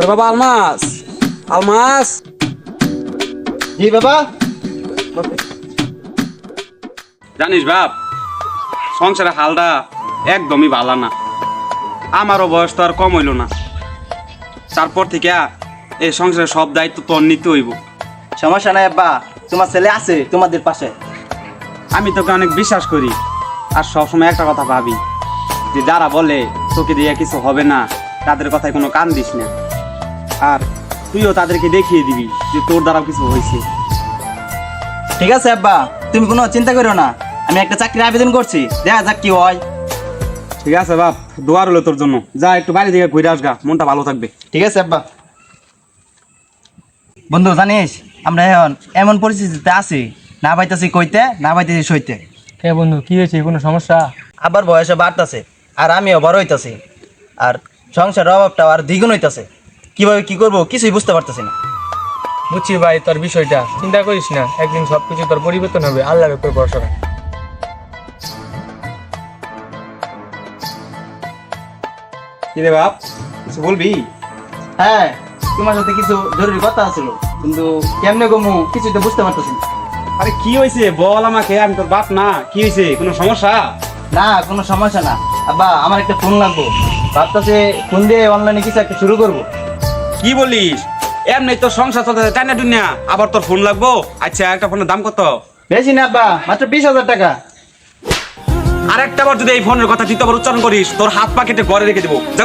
ওরে বাবা আলমাস। আলমাস। জি বাবা। জানিস বাপ সংসারের হালটা একদমই ভালো না। আমারও বয়স তো আর কম হইল না। তারপর থেকে এই সংসারের সব দায়িত্ব তোর নিতে হইব। সমস্যা নাই আব্বা তোমার ছেলে আছে তোমাদের পাশে। আমি তোকে অনেক বিশ্বাস করি আর সবসময় একটা কথা ভাবি। যে যারা বলে তোকে দিয়ে কিছু হবে না তাদের কথায় কোনো কান দিস না। আর তুইও তাদেরকে দেখিয়ে দিবি যে তোর দ্বারা কিছু হয়েছে। ঠিক আছে আব্বা তুমি কোনো চিন্তা করো না। আমি একটা চাকরির আবেদন করছি দেখা যাক কি হয়। ঠিক আছে বাপ দোয়ার হলো তোর জন্য। যা একটু বাইরে দিকে ঘুরে আসগা মনটা ভালো থাকবে। ঠিক আছে আব্বা। বন্ধু জানিস আমরা এখন এমন পরিস্থিতিতে আছি না পাইতেছি কইতে না পাইতেছি সইতে। কে বন্ধু কি হয়েছে? কোনো সমস্যা? আবার বয়সে বাড়তেছে আর আমিও বড় হইতাছি আর সংসারের অভাবটা আর দ্বিগুণ হইতাছে। কীভাবে কি করব কিছুই বুঝতে পারতেছি না। বুঝছি ভাই তোর বিষয়টা। চিন্তা করিস না একদিন সবকিছু তোর পরিবর্তন হবে। আল্লাহর উপর ভরসা রাখ। কি রে বাপ কিছু বলবি? হ্যাঁ তোমার সাথে কিছু জরুরি কথা আছিল কিন্তু কেমনে গমু কিছুই তো বুঝতে পারতেছি না। আরে কি হয়েছে বল আমাকে আমি তোর বাপ না। কি হয়েছে কোনো সমস্যা? না কোনো সমস্যা না। আব্বা আমার একটা ফোন লাগবো। ভাবতেছে ফোন দিয়ে অনলাইনে কিছু একটা শুরু করব। কি বলিস? এমনি তোর সংসার চলতেছে টাইনা দুনিয়া? আবার তোর ফোন লাগবো? আচ্ছা একটা ফোনের দাম কত? বেশি না আব্বা মাত্র বিশ হাজার টাকা। আর একটা বার যদি এই ফোনের কথা দ্বিতীয়বার উচ্চারণ করিস তোর হাত পা কেটে ঘরে রেখে দেবো। যা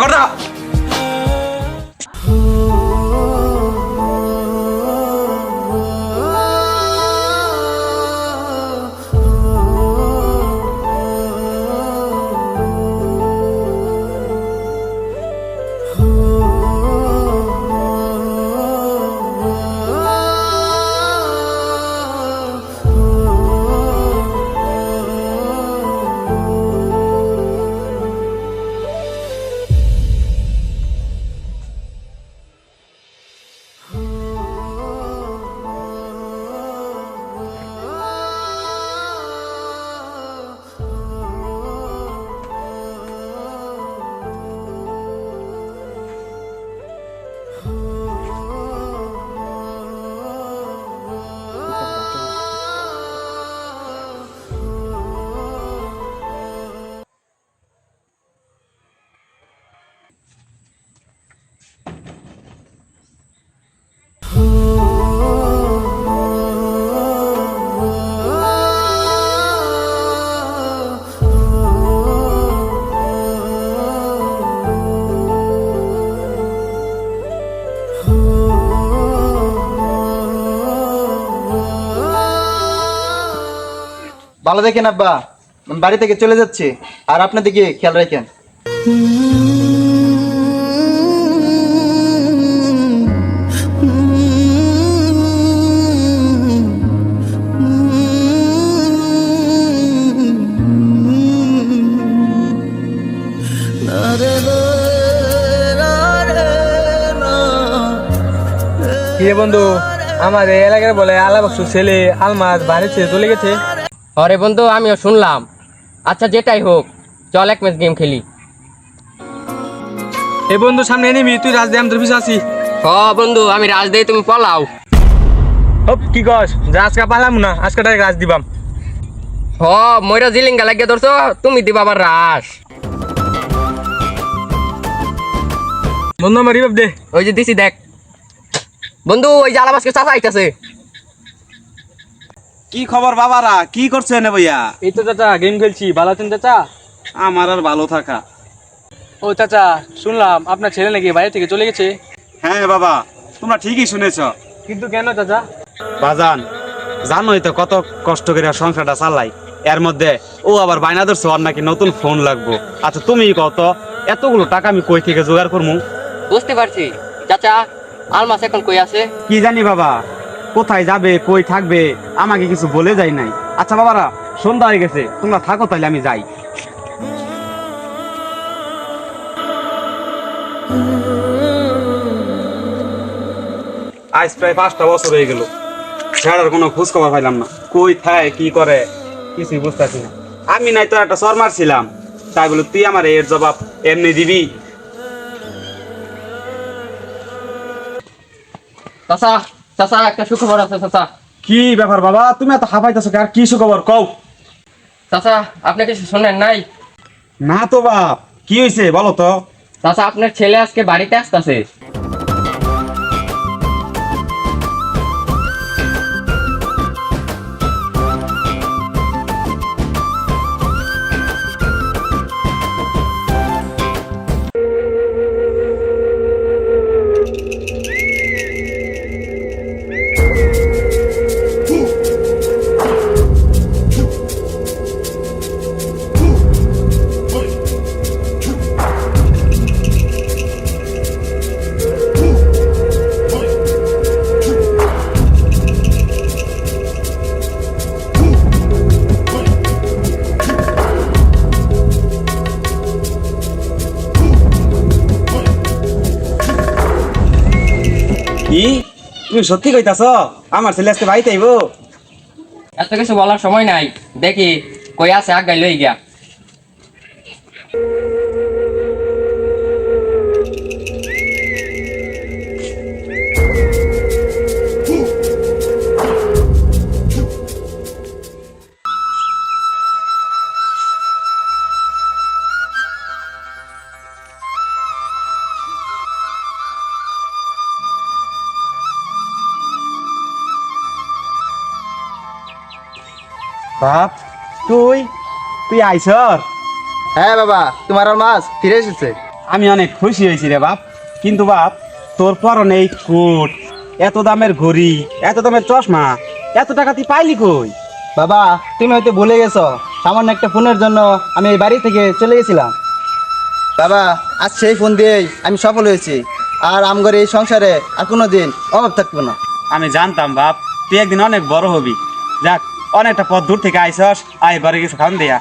ভালো দেখেন আব্বা। বাড়ি থেকে চলে যাচ্ছি। আর আপনার দিকে খেয়াল রাখেন। কি বন্ধু? আমার এলাকার বলে আলাবক্স ছেলে আলমাস বাড়ি ছেড়ে চলে গেছে। আরে বন্ধু আমিও শুনলাম। আচ্ছা যেটাই হোক চল এক ম্যাচ গেম খেলি। এই বন্ধু সামনে নিবি তুই রাজ দিয়ে আমি তোর পিছু আছি হ বন্ধু আমি রাজ দিয়ে তুমি পলাও। হপ কি কস? যে আজকে পালাম না আজকে তাই রাজ দিবাম। হ ময়রা জিলিঙ্গা লাগিয়ে ধরছো তুমি দিবা আবার রাস বন্ধু আমার রিভাব দে। ওই যে দিছি দেখ। বন্ধু ওই যে আলাবাসকে চাচা আইতাছে কি খবর বাবারা? কি করছেন এ ভাইয়া এই তো চাচা গেম খেলছি। ভালো আছেন চাচা? আমার আর ভালো থাকা। ও চাচা শুনলাম আপনার ছেলে নাকি বাইরে থেকে চলে গেছে। হ্যাঁ বাবা তোমরা ঠিকই শুনেছ। কিন্তু কেন চাচা? বাজান জানোই তো কত কষ্ট করে সংসারটা চালাই। এর মধ্যে ও আবার বাইনা ধরছে ওর নাকি নতুন ফোন লাগবো। আচ্ছা তুমি কত এতগুলো টাকা আমি কই থেকে জোগাড় করব বুঝতে পারছি। চাচা আলমাস এখন কই আছে? কি জানি বাবা কোথায় যাবে কই থাকবে আমাকে কিছু বলে যায় নাই। আচ্ছা বাবারা সন্ধ্যা হয়ে গেছে তোমরা থাকো তাহলে আমি যাই। আজ প্রায় পাঁচটা বছর হয়ে গেল। ছেড়ার কোনো খোঁজ খবর পাইলাম না। কই থায় কি করে কিছুই বুঝতেছি না। আমি নাই তো একটা সর মারছিলাম তাই বলে তুই আমার এর জবাব এমনি দিবি? চাচা চাচা একটা সুখবর আছে চাচা। কি ব্যাপার বাবা? তুমি এত হাফাইতেছো আর কি সুখবর? কও। চাচা আপনি কিছু শোনেন নাই? না তো বাপ কি হয়েছে বলো তো? চাচা আপনার ছেলে আজকে বাড়িতে আসতেছে। তুমি সত্যি কইতাছ? আমার ছেলে আজকে বাড়িতে আইবো। এত কিছু বলার সময় নাই। দেখি কই আছে, আগাই লই গিয়া। বাপ তুই? তুই আইস হ্যাঁ বাবা তোমার আর মাছ ফিরে এসেছে। আমি অনেক খুশি হয়েছি রে বাপ। কিন্তু বাপ তোর পরনে এই কোট এত দামের ঘড়ি এত দামের চশমা এত টাকা তুই পাইলি কই? বাবা তুমি হয়তো ভুলে গেছো সামান্য একটা ফোনের জন্য আমি এই বাড়ি থেকে চলে গেছিলাম। বাবা আজ সেই ফোন দিয়েই আমি সফল হয়েছি। আর আমগর এই সংসারে আর কোনো দিন অভাব থাকব না। আমি জানতাম বাপ তুই একদিন অনেক বড় হবি। যাক অনেকটা পথ দূর থেকে আইসস আয় বাড়ি কিছু খান দেয়া।